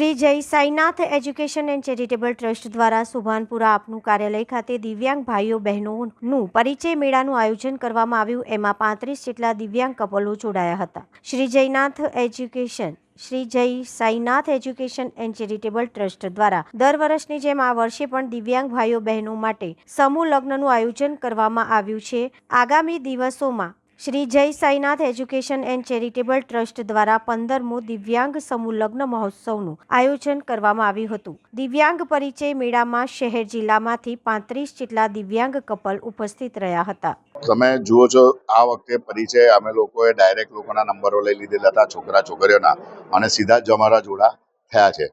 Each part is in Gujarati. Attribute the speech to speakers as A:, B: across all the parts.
A: Shri Jai Sainath education and charitable trust દ્વારા સુભાનપુરા આપનું કાર્યાલય ખાતે દિવ્યાંગ ભાઈઓ બહેનોનું પરિચય મેળાનું આયોજન કરવામાં આવ્યું. એમાં પાંત્રીસ જેટલા દિવ્યાંગ કપલો જોડાયા હતા. Shri Jainath education, Shri Jai Sainath education and charitable trust દ્વારા દર વર્ષની જેમ આ વર્ષે પણ દિવ્યાંગ ભાઈઓ બહેનો માટે સમૂહ લગ્નનું આયોજન કરવામાં આવ્યું છે. આગામી દિવસોમાં Shri Jai Sainath education and charitable trust દ્વારા પંદરમું દિવ્યાંગ સમૂહ લગ્ન મહોત્સવનું આયોજન કરવામાં આવ્યું હતું. દિવ્યાંગ પરિચય મેળામાં શહેર જિલ્લામાંથી પાંત્રીસ જેટલા દિવ્યાંગ કપલ ઉપસ્થિત રહ્યા હતા.
B: તમે જુઓ છો, આ વખતે પરિચય અમે લોકોએ ડાયરેક્ટ લોકોના નંબરો લઈ લીધેલા હતા, છોકરા છોકરીઓના, અને સીધા જ અમારા જોડા થયા છે.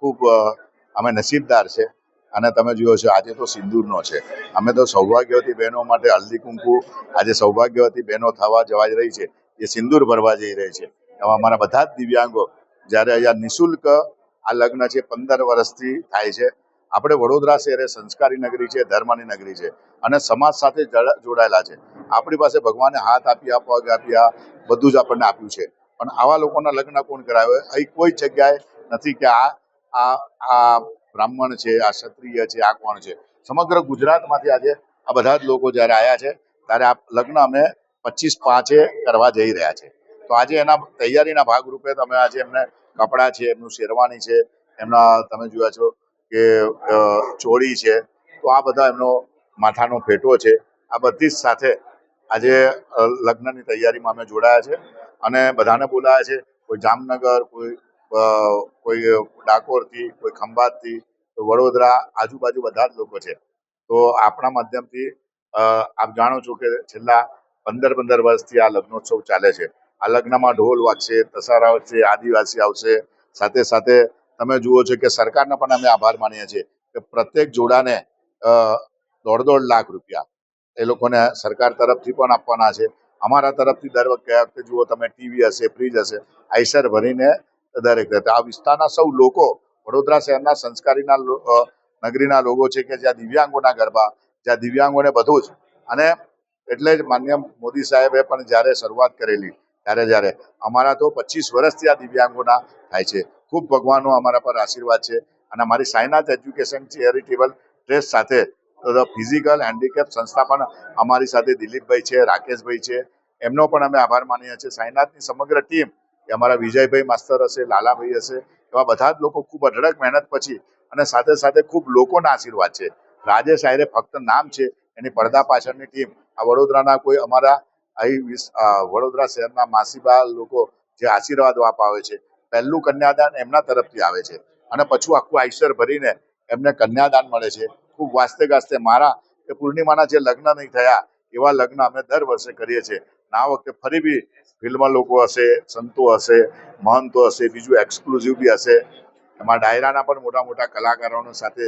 B: ખૂબ અમે નસીબદાર છે. અને તમે જુઓ છો, આજે તો સિંદૂરનો છે. અમે તો સૌભાગ્યવતી બહેનો માટે હલ્દી કુંકુ, આજે સૌભાગ્યવતી બહેનો થવા જવા રહી છે. એ સિંદૂર ભરવા જઈ રહી છે. એમાં અમારા બધા જ દિવ્યાંગો, જ્યારે અહીંયા નિઃશુલ્ક આ લગ્ન છે, પંદર વર્ષથી થાય છે. આપણે વડોદરા શહેર એ સંસ્કારી નગરી છે, ધર્મની નગરી છે અને સમાજ સાથે જોડાયેલા છે. આપણી પાસે ભગવાને હાથ આપ્યા, પગ આપ્યા, બધું જ આપણને આપ્યું છે. પણ આવા લોકોના લગ્ન કોણ કરાવે? અહીં કોઈ જગ્યાએ નથી કે આ આ બ્રાહ્મણ છે, આ ક્ષત્રિય છે, આ કોણ છે? સમગ્ર ગુજરાતમાંથી આજે આ બધા જ લોકો જ્યારે આવ્યા છે, ત્યારે આ લગ્ન અમે પચીસ પાંચે કરવા જઈ રહ્યા છે. તો આજે એના તૈયારીના ભાગરૂપે તમે આજે એમને કપડાં છે, એમનું શેરવાની છે, એમના તમે જોયા છો કે ચોળી છે, તો આ બધા એમનો માથાનો ફેટો છે. આ બધી જ સાથે આજે લગ્નની તૈયારીમાં અમે જોડાયા છે અને બધાને બોલાયા છે. કોઈ જામનગર, કોઈ કોઈ ડાકોરથી, કોઈ ખંભાતથી વડોદરા આજુબાજુ બધા જ લોકો છે. તો આપણા માધ્યમથી આપ જાણો છો કે છેલ્લા પંદર પંદર વર્ષથી આ લગ્નોત્સવ ચાલે છે. આ લગ્નમાં ઢોલ વાગશે, તસારા આવશે આદિવાસી આવશે. સાથે સાથે તમે જુઓ છો કે સરકારનો પણ અમે આભાર માનીએ છીએ કે પ્રત્યેક જોડાને દોઢ દોઢ લાખ રૂપિયા એ લોકોને સરકાર તરફથી પણ આપવાના છે. અમારા તરફથી દર વખતે જુઓ તમે ટીવી હશે, ફ્રીજ હશે આઈસર ભરીને દરેક રહેતા આ વિસ્તારના સૌ લોકો વડોદરા શહેરના સંસ્કારીના નગરીના લોકો છે કે જ્યાં દિવ્યાંગોના ગરબા, જ્યાં દિવ્યાંગોને બધું જ. અને એટલે જ માન્ય મોદી સાહેબે પણ જ્યારે શરૂઆત કરેલી, ત્યારે જ્યારે અમારા તો પચીસ વર્ષથી આ દિવ્યાંગોના થાય છે. ખૂબ ભગવાનનો અમારા પર આશીર્વાદ છે. અને અમારી સાઈનાથ એજ્યુકેશન ચેરિટેબલ ટ્રસ્ટ સાથે ફિઝિકલ હેન્ડીકેપ સંસ્થા પણ અમારી સાથે દિલીપભાઈ છે, રાકેશભાઈ છે. એમનો પણ અમે આભાર માનીએ છીએ. સાઈનાથની સમગ્ર ટીમ કે અમારા વિજયભાઈ માસ્તર હશે, લાલાભાઈ હશે, એવા બધા જ લોકો ખૂબ અઢળક મહેનત પછી અને સાથે સાથે ખૂબ લોકોના આશીર્વાદ છે. રાજેશ આયરે ફક્ત નામ છે, એની પડદા પાછળની ટીમ. આ વડોદરાના કોઈ અમારા અહીં વડોદરા શહેરના માસીબા લોકો જે આશીર્વાદ અપાવે છે, પહેલું કન્યાદાન એમના તરફથી આવે છે. અને પછી આખું આઈશ્વર ભરીને એમને કન્યાદાન મળે છે. ખૂબ વાસ્તે ગાસ્તે મારા કે પૂર્ણિમાના જે લગ્ન નહીં થયા, એવા લગ્ન અમે દર વર્ષે કરીએ છીએ. આ વખતે ફરી બી ફિલ્ડમાં લોકો હશે, સંતો હશે, મહંતો હશે, બીજું એક્સક્લુઝિવ બી હશે. એમાં ડાયરાના પણ મોટા મોટા કલાકારોનો સાથે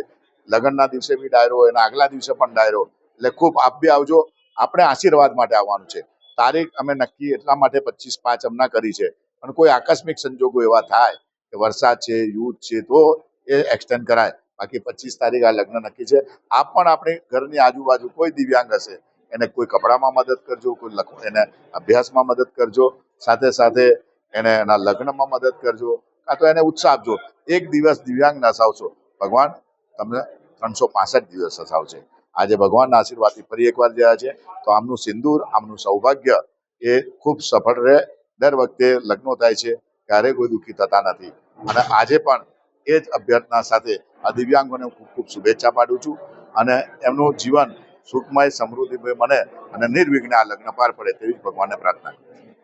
B: લગ્નના દિવસે બી ડાયરો એના આગલા દિવસે પણ ડાયરો એટલે ખૂબ આપ બી આવજો. આપણે આશીર્વાદ માટે આવવાનું છે. તારીખ અમે નક્કી એટલા માટે પચીસ પાંચ હમણાં કરી છે. પણ કોઈ આકસ્મિક સંજોગો એવા થાય કે વરસાદ છે, યુદ્ધ છે, તો એ એક્સટેન્ડ કરાય. બાકી પચીસ તારીખ આ લગ્ન નક્કી છે. આપ પણ આપણી ઘરની આજુબાજુ કોઈ દિવ્યાંગ હશે એને કોઈ કપડામાં મદદ કરજો, કોઈ લખ એને અભ્યાસમાં મદદ કરજો, સાથે સાથે એને એના લગ્નમાં મદદ કરજો, કાં તો એને ઉત્સાહ આપજો. એક દિવસ દિવ્યાંગ નસાવશો ભગવાન, તમને ત્રણસો પાસઠ દિવસ હસાવશે આજે ભગવાનના આશીર્વાદથી ફરી એકવાર જયા છે. તો આમનું સિંદૂર, આમનું સૌભાગ્ય એ ખૂબ સફળ રહે. દર વખતે લગ્નો થાય છે, ક્યારેય કોઈ દુઃખી થતા નથી. અને આજે પણ એ જ અભ્યર્થના સાથે આ દિવ્યાંગોને ખૂબ ખૂબ શુભેચ્છા પાડું છું. અને એમનું જીવન સુખમય સમૃદ્ધિમય બને અને નિર્વિઘ્ને આ લગ્ન પાર પડે તેવી જ ભગવાનને પ્રાર્થના કરું.